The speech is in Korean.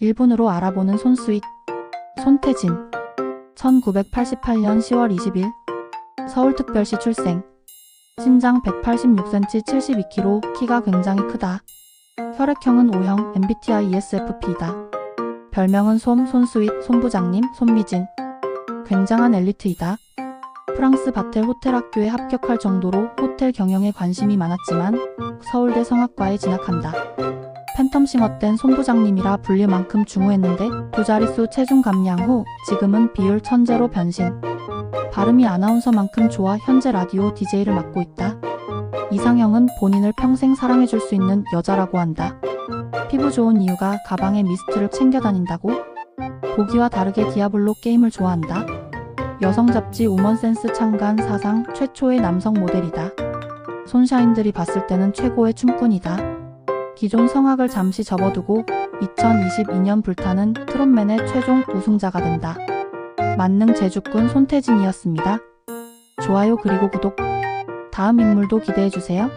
1분으로 알아보는 손수익 손태진. 1988년 10월 20일 서울특별시 출생. 신장 186cm 72kg 키가 굉장히 크다. 혈액형은 O형 MBTI ESFP이다. 별명은 솜 손수익 손부장님 손미진. 굉장한 엘리트이다. 프랑스 바텔 호텔 학교에 합격할 정도로 호텔 경영에 관심이 많았지만 서울대 성악과에 진학한다. 팬텀싱 어땐 손부장님이라 불릴 만큼 중후했는데 두 자릿수 체중 감량 후 지금은 비율 천재로 변신. 발음이 아나운서만큼 좋아 현재 라디오 DJ를 맡고 있다. 이상형은 본인을 평생 사랑해줄 수 있는 여자라고 한다. 피부 좋은 이유가 가방에 미스트를 챙겨 다닌다고? 보기와 다르게 디아블로 게임을 좋아한다. 여성 잡지 우먼센스 창간 사상 최초의 남성 모델이다. 손샤인들이 봤을 때는 최고의 춤꾼이다. 기존 성악을 잠시 접어두고 2022년 불타는 트롯맨의 최종 우승자가 된다. 만능 제주꾼 손태진이었습니다. 좋아요 그리고 구독. 다음 인물도 기대해주세요.